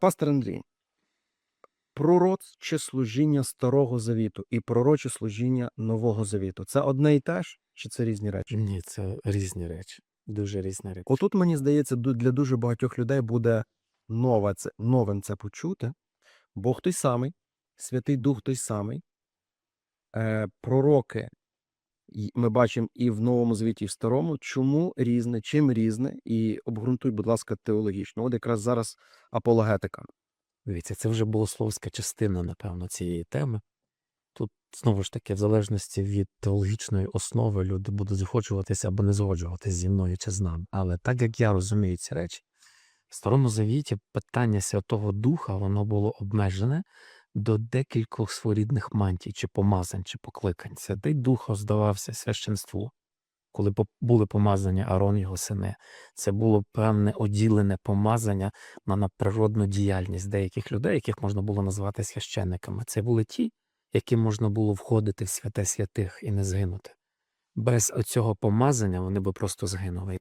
пастор Андрій, пророче служіння Старого Завіту і пророче служіння Нового Завіту це одне і те ж, чи це різні речі? Ні, це різні речі. Дуже різні речі. Отут, мені здається, для дуже багатьох людей буде нове це, новим це почути. Бог той самий, Святий Дух той самий, е, пророки ми бачимо і в Новому Завіті, і в Старому. Чому різне, чим різне, і обґрунтуй, будь ласка, теологічно. От якраз зараз апологетика. Дивіться, це вже богословська частина, напевно, цієї теми. Тут знову ж таки, в залежності від теологічної основи, люди будуть згоджуватися або не згоджуватися зі мною чи з нами. Але так як я розумію ці речі, в Старому Завіті питання Святого Духа воно було обмежене до декількох своєрідних мантій, чи помазань, чи покликань. Святий Дух роздавався священству, коли були помазані Арон його сини. Це було певне оділене помазання на надприродну діяльність деяких людей, яких можна було назвати священниками. Це були ті, яким можна було входити в святе святих і не згинути. Без оцього помазання вони би просто згинули.